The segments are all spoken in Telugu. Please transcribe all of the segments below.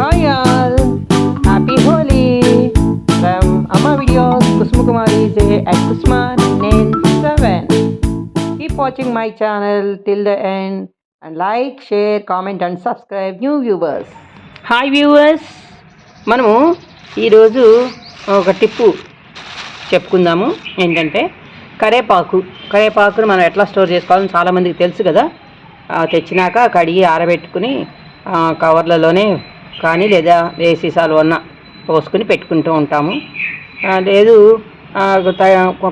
Hi all happy Holi from Amma videos Kusuma Kumari J at Kusma నేను seven keep watching my channel till the end and like share comment and subscribe new viewers hi viewers మనము ఈరోజు ఒక టిప్పు చెప్పుకుందాము ఏంటంటే కరేపాకు కరేపాకును మనం ఎట్లా స్టోర్ చేసుకోవాలని చాలామందికి తెలుసు కదా తెచ్చినాక కడిగి ఆరబెట్టుకుని కవర్లలోనే కానీ లేదా ఏ సీసాలు అన్న పోసుకుని పెట్టుకుంటూ ఉంటాము. లేదు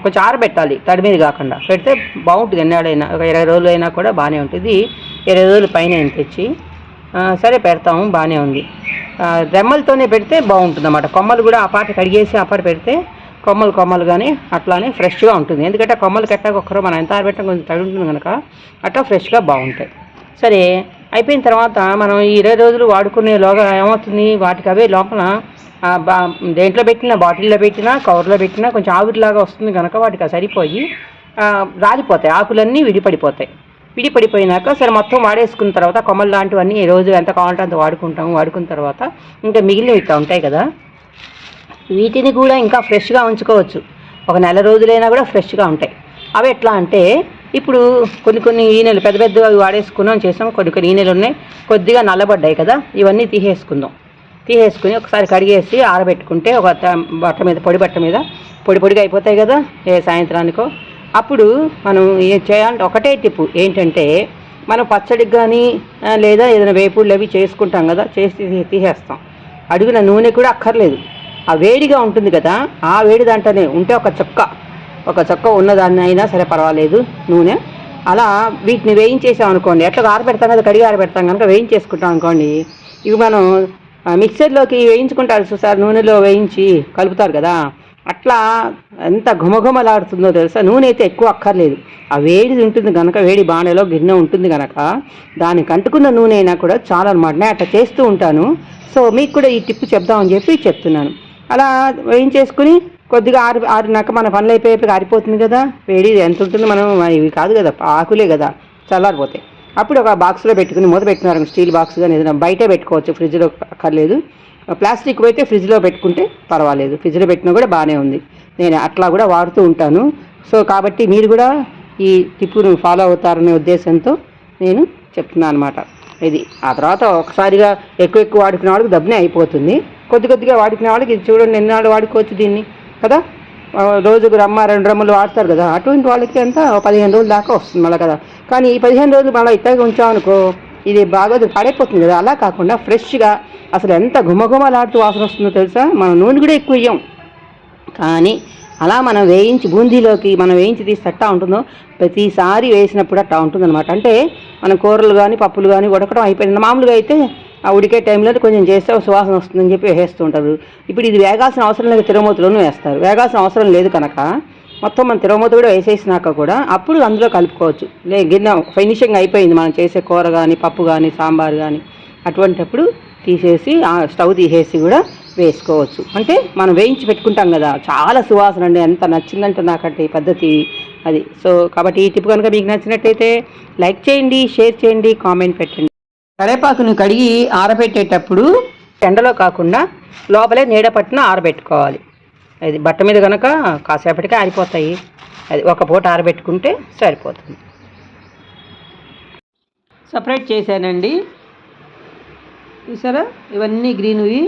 కొంచెం ఆరబెట్టాలి తడి మీద కాకుండా. పెడితే బాగుంటుంది ఎన్నాడైనా ఒక ఇరవై రోజులు అయినా కూడా బాగానే ఉంటుంది. ఇరవై రోజుల పైన తెచ్చి సరే పెడతాము బాగానే ఉంది. రెమ్మలతోనే పెడితే బాగుంటుంది అన్నమాట కొమ్మలు కూడా ఆ పాట కడిగేసి ఆ పాట పెడితే కొమ్మలు కొమ్మలు కానీ అట్లానే ఫ్రెష్గా ఉంటుంది. ఎందుకంటే కొమ్మలు కట్టాక ఒక్కరో మనం ఎంత ఆరబెట్టడం కొంచెం తడి ఉంటుంది కనుక అట్లా ఫ్రెష్గా బాగుంటాయి. సరే అయిపోయిన తర్వాత మనం ఇరవై రోజులు వాడుకునేలోగా ఏమవుతుంది? వాటికి అవే లోపల బా దేంట్లో పెట్టినా బాటిల్లో పెట్టినా కవర్లో పెట్టినా కొంచెం ఆవిరిలాగా వస్తుంది కనుక వాటికి సరిపోయి రాలిపోతాయి. ఆకులన్నీ విడిపడిపోతాయి. విడిపడిపోయినాక సరే మొత్తం వాడేసుకున్న తర్వాత కొమ్మలు లాంటివన్నీ ఈ రోజు ఎంత కావాలంటే అంత వాడుకుంటాము. వాడుకున్న తర్వాత ఇంకా మిగిలినవి ఇట్లా ఉంటాయి కదా. వీటిని కూడా ఇంకా ఫ్రెష్గా ఉంచుకోవచ్చు. ఒక నెల రోజులైనా కూడా ఫ్రెష్గా ఉంటాయి. అవి ఎట్లా అంటే ఇప్పుడు కొన్ని కొన్ని ఈనెలు పెద్ద పెద్దవి అవి వాడేసుకున్నాం చేసాం. కొన్ని కొన్ని ఈనెలు ఉన్నాయి. కొద్దిగా నల్లబడ్డాయి కదా ఇవన్నీ తీసేసుకుందాం. తీసేసుకుని ఒకసారి కడిగేసి ఆరబెట్టుకుంటే ఒక బట్ట మీద పొడి బట్ట మీద పొడి పొడిగా అయిపోతాయి కదా ఏ సాయంత్రానికో. అప్పుడు మనం ఏం చేయాలంటే ఒకటే టిప్పు ఏంటంటే మనం పచ్చడికి కానీ లేదా ఏదైనా వేపుళ్ళు అవి చేసుకుంటాం కదా చేసి తీసేస్తాం. అడుగున నూనె కూడా అక్కర్లేదు. ఆ వేడిగా ఉంటుంది కదా ఆ వేడి దాంట్లోనే ఉంటే ఒక చుక్క. ఒక చొక్క ఉన్నదాన్ని అయినా సరే పర్వాలేదు నూనె. అలా వీటిని వేయించేసాం అనుకోండి. ఎట్లా ఆరబెడతాం కదా కడిగి ఆరబెడతాం కనుక వేయించేసుకుంటాం అనుకోండి. ఇవి మనం మిక్సర్లోకి వేయించుకుంటారు చూసారు? నూనెలో వేయించి కలుపుతారు కదా. అట్లా ఎంత ఘుమఘుమలాడుతుందో తెలుసా? నూనె అయితే ఎక్కువ అక్కర్లేదు. ఆ వేడి ఉంటుంది కనుక వేడి బాణలో గిన్నె ఉంటుంది కనుక దానికి అంటుకున్న నూనె అయినా కూడా చాలా అనమాట నేను అట్లా చేస్తూ ఉంటాను. సో మీకు కూడా ఈ టిప్ చెప్దామని చెప్పి చెప్తున్నాను. అలా వేయించేసుకుని కొద్దిగా ఆరి ఆరినాక మన పనులు అయిపోయి ఆరిపోతుంది కదా. వేడి ఎంత ఉంటుంది మనం ఇవి కాదు కదా ఆకులే కదా చల్లారిపోతాయి. అప్పుడు ఒక బాక్స్లో పెట్టుకుని మూత పెట్టినారు స్టీల్ బాక్స్ కానీ ఏదైనా బయటే పెట్టుకోవచ్చు ఫ్రిడ్జ్లో అక్కర్లేదు. ప్లాస్టిక్ అయితే ఫ్రిడ్జ్లో పెట్టుకుంటే పర్వాలేదు ఫ్రిడ్జ్లో పెట్టినా కూడా బాగానే ఉంది. నేను అట్లా కూడా వాడుతూ ఉంటాను. సో కాబట్టి మీరు కూడా ఈ టిప్పును ఫాలో అవుతారనే ఉద్దేశంతో నేను చెప్తున్నాను అనమాట ఇది ఆ తర్వాత ఒకసారిగా ఎక్కువ ఎక్కువ వాడుకునే వాళ్ళకి దబ్బునే అయిపోతుంది. కొద్ది కొద్దిగా వాడుకునే వాళ్ళకి ఇది చూడండి ఎన్నాళ్ళు వాడుకోవచ్చు దీన్ని? కదా? రోజుకు రమ్మ రెండు రమ్మలు వాడతారు కదా. అటువంటి వాళ్ళకి ఎంత పదిహేను రోజులు దాకా వస్తుంది మళ్ళీ కదా. కానీ ఈ పదిహేను రోజులు మళ్ళీ ఇట్లాగే ఉంచామనుకో ఇది బాగా పడైపోతుంది కదా. అలా కాకుండా ఫ్రెష్గా అసలు ఎంత గుమగుమలాడుతూ వాసన వస్తుందో తెలుసా? మనం నూనె కూడా ఎక్కువ ఇయ్యం. కానీ అలా మనం వేయించి బూందీలోకి మనం వేయించి తీసి అట్టా ఉంటుందో ప్రతిసారి వేసినప్పుడు అట్టా ఉంటుందన్నమాట. అంటే మనం కూరలు కానీ పప్పులు కానీ ఉడకడం అయిపోయింది. మామూలుగా అయితే ఆ ఉడికే టైంలో కొంచెం చేస్తే సువాసన వస్తుందని చెప్పి వేస్తూ ఉంటారు ఇప్పుడు ఇది వేగాల్సిన అవసరం లేదు తిరమూతలోనూ వేస్తారు. వేగాల్సిన అవసరం లేదు కనుక మొత్తం మన తిరుమూత కూడా వేసేసినాక కూడా అప్పుడు అందులో కలుపుకోవచ్చు. లే గిన్నె ఫినిషింగ్ అయిపోయింది మనం చేసే కూర కానీ పప్పు కానీ సాంబార్ కానీ అటువంటప్పుడు తీసేసి స్టవ్ తీసేసి కూడా వేసుకోవచ్చు. అంటే మనం వేయించి పెట్టుకుంటాం కదా చాలా సువాసన అండి ఎంత నచ్చిందంటే నాకంటే ఈ పద్ధతి అది. సో కాబట్టి ఈ టిప్ కనుక మీకు నచ్చినట్టయితే లైక్ చేయండి షేర్ చేయండి కామెంట్ పెట్టండి. కరేపాకును కడిగి ఆరబెట్టేటప్పుడు ఎండలో కాకుండా లోపలే నీడ పట్టున ఆరబెట్టుకోవాలి. అది బట్ట మీద కనుక కాసేపటికి ఆరిపోతాయి. అది ఒక పూట ఆరబెట్టుకుంటే సరిపోతుంది. సపరేట్ చేశానండి. చూసారా? ఇవన్నీ గ్రీన్వి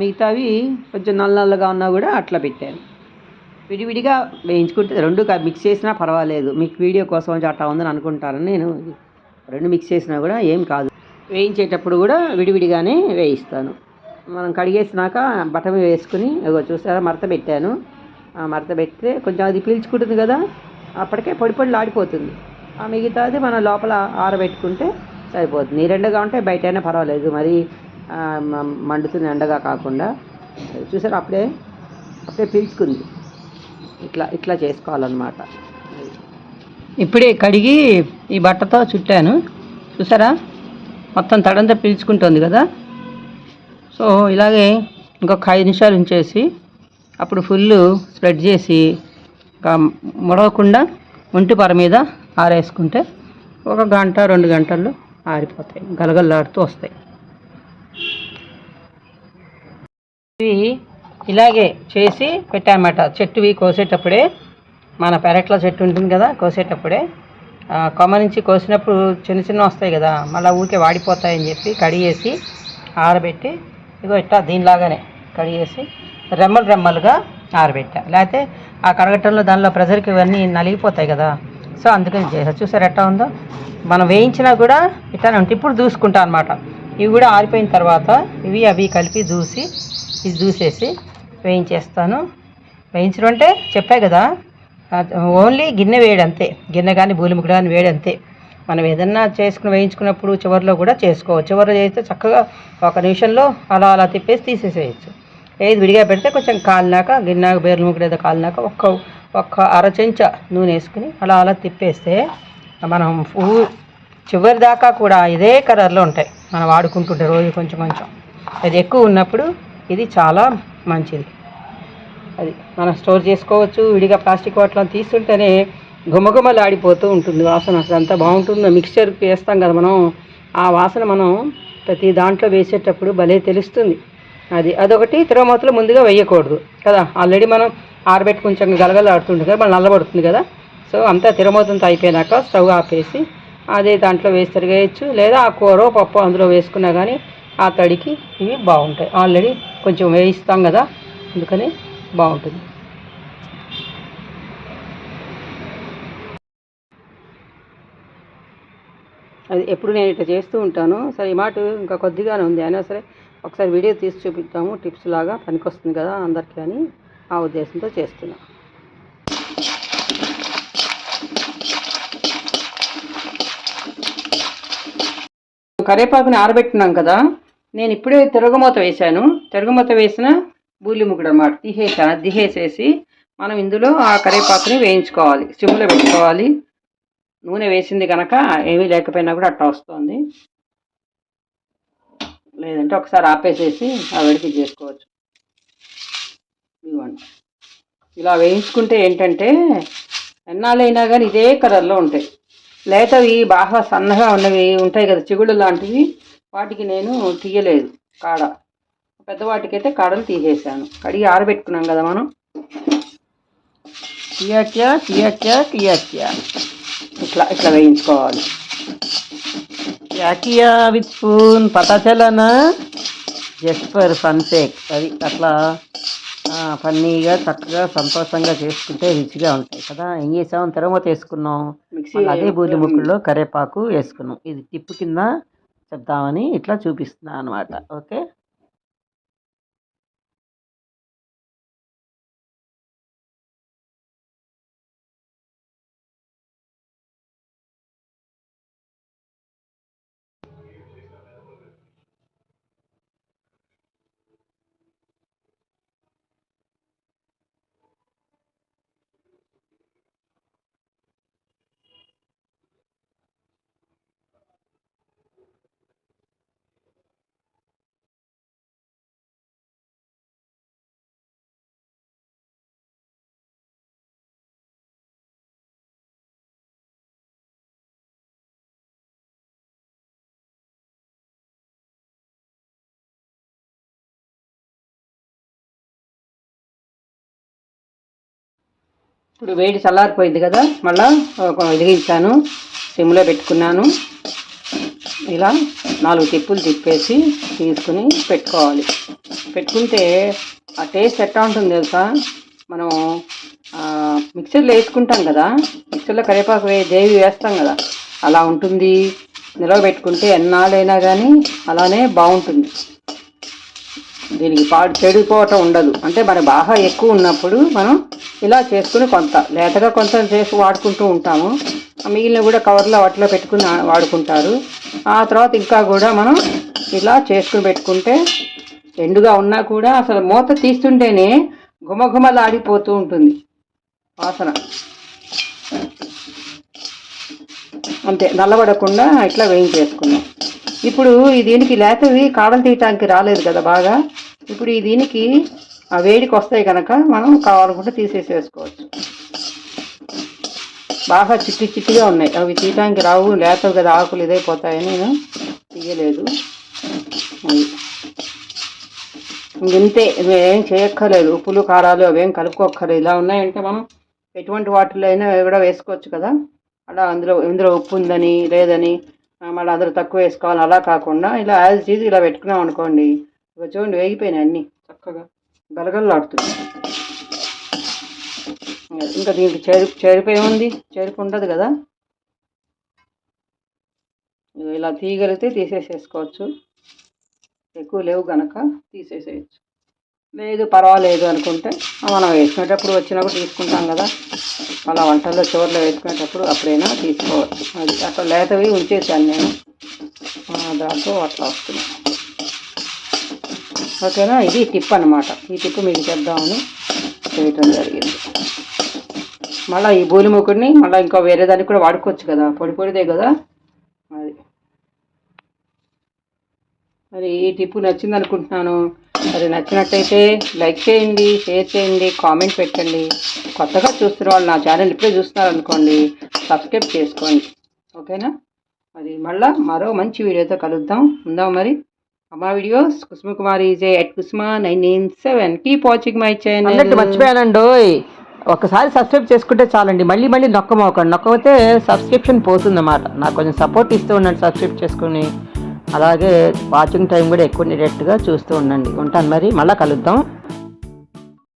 మిగతావి కొంచెం నల్ల నల్లగా ఉన్నా కూడా అట్లా పెట్టాను. విడివిడిగా వేయించుకుంటే రెండు మిక్స్ చేసినా పర్వాలేదు. మీకు వీడియో కోసం అట్లా ఉందని అనుకుంటారని నేను రెండు మిక్స్ చేసినా కూడా ఏం కాదు. వేయించేటప్పుడు కూడా విడివిడిగానే వేయిస్తాను. మనం కడిగేసినాక బటం వేసుకుని ఇగో చూసారా మడత పెట్టాను. ఆ మడత పెడితే కొంచెం అది పీల్చుకుంటుంది కదా అప్పటికే పొడి పొడి లాడిపోతుంది ఆ మిగతాది మనం లోపల ఆరబెట్టుకుంటే సరిపోతుంది. ఎండగా ఉంటే బయట అయినా పర్వాలేదు. మరి మండుతుంది ఎండగా కాకుండా. చూసారా అప్పుడే అప్పుడే పీల్చుకుంది. ఇట్లా ఇట్లా చేసుకోవాలన్నమాట. ఇప్పుడే కడిగి ఈ బట్టతో చుట్టాను. చూసారా? మొత్తం తడంతా పీల్చుకుంటుంది కదా. సో ఇలాగే ఇంకొక ఐదు నిమిషాలు ఉంచేసి అప్పుడు ఫుల్ స్ప్రెడ్ చేసి ముడవకుండా ఒంటి పొర మీద ఆరేసుకుంటే ఒక గంట రెండు గంటల్లో ఆరిపోతాయి. గలగల్లాడుతూ వస్తాయి. ఇవి ఇలాగే చేసి పెట్టామట చెట్టువి కోసేటప్పుడే మన పెరట్లో చెట్టు ఉంటుంది కదా కోసేటప్పుడే. కొమ్మ నుంచి కోసినప్పుడు చిన్న చిన్న వస్తాయి కదా మళ్ళీ ఊరికే వాడిపోతాయని చెప్పి కడిగేసి ఆరబెట్టి ఇగో ఇట్లా దీనిలాగానే కడిగేసి రెమ్మలు రెమ్మలుగా ఆరబెట్టా. లేకపోతే ఆ కడగటంలో దానిలో ప్రెజర్కి ఇవన్నీ నలిగిపోతాయి కదా సో అందుకని చేసా. చూసారు ఎట్లా ఉందో? మనం వేయించినా కూడా ఇట్లానే ఉంటుంది ఇప్పుడు దూసుకుంటా అనమాట ఇవి కూడా ఆరిపోయిన తర్వాత ఇవి అవి కలిపి దూసి ఇది దూసేసి వేయించేస్తాను. వేయించడం అంటే చెప్పా కదా ఓన్లీ గిన్నె వేయడంతే అంతే గిన్నె కానీ బూలిముఖ కానీ వేయడంతే అంతే మనం ఏదన్నా చేసుకుని వేయించుకున్నప్పుడు చివరిలో కూడా చేసుకోవచ్చు. చివరిలో చేస్తే చక్కగా ఒక నిమిషంలో అలా అలా తిప్పేసి తీసేసేయచ్చు. ఏది విడిగా పెడితే కొంచెం కాలినాక గిన్నె బేర్లు ముగ్గురు ఏదో కాలినాక ఒక్క ఒక్క అర చెంచా నూనె వేసుకుని అలా అలా తిప్పేస్తే మనం పువ్వు చివరి దాకా కూడా ఇదే కలర్లో ఉంటాయి. మనం వాడుకుంటుంటే రోజు కొంచెం కొంచెం. అది ఎక్కువ ఉన్నప్పుడు ఇది చాలా మంచిది. అది మనం స్టోర్ చేసుకోవచ్చు విడిగా ప్లాస్టిక్ వాటిలో తీస్తుంటేనే గుమగుమలు ఆడిపోతూ ఉంటుంది వాసన. అసలు ఎంత బాగుంటుందో? మిక్స్చర్ వేస్తాం కదా మనం. ఆ వాసన మనం ప్రతి దాంట్లో వేసేటప్పుడు భలే తెలుస్తుంది. అది అదొకటి. తిరగమూతలు ముందుగా వేయకూడదు కదా. ఆల్రెడీ మనం ఆరబెట్టి కొంచెం గలగల ఆడుతుంటుంది కదా మళ్ళీ నల్లబడుతుంది కదా. సో అంతా తిరగమూతంతో అయిపోయినాక స్టవ్ ఆపేసి అదే దాంట్లో వేసి తిరగేయచ్చు. లేదా ఆ కూర పప్పు అందులో వేసుకున్నా కానీ ఆ తడికి ఇవి బాగుంటాయి. ఆల్రెడీ కొంచెం వేయిస్తాం కదా. అందుకని బాగుంటుంది. అది ఎప్పుడు నేను ఇట్లా చేస్తూ ఉంటాను. సరే ఈ మాట ఇంకా కొద్దిగానే ఉంది. అయినా సరే ఒకసారి వీడియో తీసి చూపిద్దాము. టిప్స్ లాగా పనికొస్తుంది కదా అందరికీ అని ఆ ఉద్దేశంతో చేస్తున్నా. కరేపాకుని ఆరబెట్టినాం కదా. నేను ఇప్పుడే తిరగమూత వేశాను. తిరగమూత వేసిన బూలి ముగ్గుడు అనమాట తీసేసాను తీసేసేసి మనం ఇందులో ఆ కరేపాకుని వేయించుకోవాలి. సిమ్లో పెట్టుకోవాలి. నూనె వేసింది కనుక ఏమీ లేకపోయినా కూడా అట్లా వస్తుంది. లేదంటే ఒకసారి ఆపేసేసి ఆ వెడికి చేసుకోవచ్చు. ఇవ్వండి ఇలా వేయించుకుంటే ఏంటంటే ఎన్నాళ్ళైనా కానీ ఇదే కలర్లో ఉంటాయి. లేతవి బాగా సన్నగా ఉన్నవి ఉంటాయి కదా చిగుళ్ళు లాంటివి. వాటికి నేను తీయలేదు కాడ. పెద్దవాటికైతే కాడలు తీసేసాను కడిగి ఆరబెట్టుకున్నాం కదా మనం. టియాట్యా టియాట్యా టియాట్యా ఇట్లా ఇట్లా వేయించుకోవాలి. యాకియా విత్ స్పూన్ పతా చలనా జస్ట్ ఫర్ సన్సేక్ అది అట్లా ఫన్నీగా చక్కగా సంతోషంగా చేసుకుంటే రుచిగా ఉంటాయి కదా. ఏం చేసాం తిరగమత వేసుకున్నాం. అదే బూలి ముక్కుల్లో కరేపాకు వేసుకున్నాం. ఇది టిప్పు కింద చెప్దామని ఇట్లా చూపిస్తున్నా అనమాట ఓకే? ఇప్పుడు వేడి చల్లారిపోయింది కదా మళ్ళా వెలిగించాను సిమ్లో పెట్టుకున్నాను. ఇలా నాలుగు తిప్పులు తిప్పేసి తీసుకుని పెట్టుకోవాలి. పెట్టుకుంటే ఆ టేస్ట్ ఎట్లా ఉంటుంది తెలుసా? మనం మిక్సర్లో వేసుకుంటాం కదా మిక్సర్లో కరివేపాకు దేవి వేస్తాం కదా అలా ఉంటుంది. నిలవ పెట్టుకుంటే ఎన్నాళ్ళైనా కానీ అలానే బాగుంటుంది. దీనికి పాడు చెడిపోవటం ఉండదు. అంటే మన బాగా ఎక్కువ ఉన్నప్పుడు మనం ఇలా చేసుకుని కొంత లేతగా కొంత చేసి వాడుకుంటూ ఉంటాము. మిగిలిన కూడా కవర్లో వాటిలో పెట్టుకుని వాడుకుంటారు. ఆ తర్వాత ఇంకా కూడా మనం ఇలా చేసుకుని పెట్టుకుంటే ఎండుగా ఉన్నా కూడా అసలు మూత తీస్తుంటేనే గుమగుమలాడిపోతూ ఉంటుంది వాసన. అంతే నల్లబడకుండా ఇట్లా వేయించేసుకున్నాం. ఇప్పుడు ఈ దీనికి లేతవి కాడలు తీయటానికి రాలేదు కదా బాగా. ఇప్పుడు ఈ దీనికి ఆ వేడికి వస్తాయి కనుక మనం కావాలనుకుంటే తీసేసేసుకోవచ్చు. బాగా చిట్టి చిట్టిగా ఉన్నాయి. అవి తీయటానికి రావు లేతవి కదా ఆకులు ఇదైపోతాయని నేను తీయలేదు. ఇంతే ఏం చేయక్కర్లేదు. ఉప్పులు కారాలు అవేం కలుపుకోక్కర్లేదు. ఇలా ఉన్నాయంటే మనం ఎటువంటి వాటిలో అయినా కూడా వేసుకోవచ్చు కదా. అలా అందులో ఇందులో ఉప్పు ఉందని లేదని మళ్ళీ అందరూ తక్కువ వేసుకోవాలి. అలా కాకుండా ఇలా యాజ్ చీజ్ ఇలా పెట్టుకున్నాం అనుకోండి ఇక చూడండి వేగిపోయినాయి అన్నీ చక్కగా గలగలలాడుతుంది ఇంకా దీనికి చేరు చేరిపోయి ఉంది చేరిపి ఉండదు కదా. ఇలా తీయగలిగితే తీసేసేసుకోవచ్చు. ఎక్కువ లేవు కనుక తీసేసేయచ్చు. లేదు పర్వాలేదు అనుకుంటే మనం వేసుకునేటప్పుడు వచ్చినప్పుడు తీసుకుంటాం కదా. అలా వంటల్లో చివరిలో వేసుకునేటప్పుడు అప్పుడైనా తీసుకోవచ్చు. అది అట్లా లేతవి ఉంచేసాను నేను. దాంతో అట్లా వస్తుంది. ఓకేనా? ఇది టిప్ అనమాట ఈ టిప్ మీకు చెప్దామని చేయటం జరిగింది. మళ్ళీ ఈ బూలిముకుడిని మళ్ళీ ఇంకా వేరే దానికి కూడా వాడుకోవచ్చు కదా. పొడి పొడిదే కదా అది మరి ఈ టిప్పు నచ్చింది అనుకుంటున్నాను మరి నచ్చినట్టయితే లైక్ చేయండి షేర్ చేయండి కామెంట్ పెట్టండి. కొత్తగా చూస్తున్న వాళ్ళు నా ఛానల్ ఇప్పుడే చూస్తున్నారు అనుకోండి సబ్స్క్రైబ్ చేసుకోండి. ఓకేనా? మరి మళ్ళా మరో మంచి వీడియోతో కలుద్దాం. ఉందాం మరి. అమ్మా videos Kusuma Kumar EJ at Kusuma nine nine seven. Keep watching my channel అన్నట్టు మర్చిపోయానండి ఒకసారి సబ్స్క్రైబ్ చేసుకుంటే చాలండి మళ్ళీ మళ్ళీ నొక్కమోకండి నొక్కకపోతే సబ్స్క్రిప్షన్ పోతుందన్నమాట. నాకు కొంచెం సపోర్ట్ ఇస్తూ ఉండండి సబ్స్క్రైబ్ చేసుకుని. అలాగే వాచింగ్ టైం కూడా ఎక్కువ ఉండేటట్టుగా చూస్తూ ఉండండి. ఉంటాను మరి మళ్ళీ కలుద్దాం.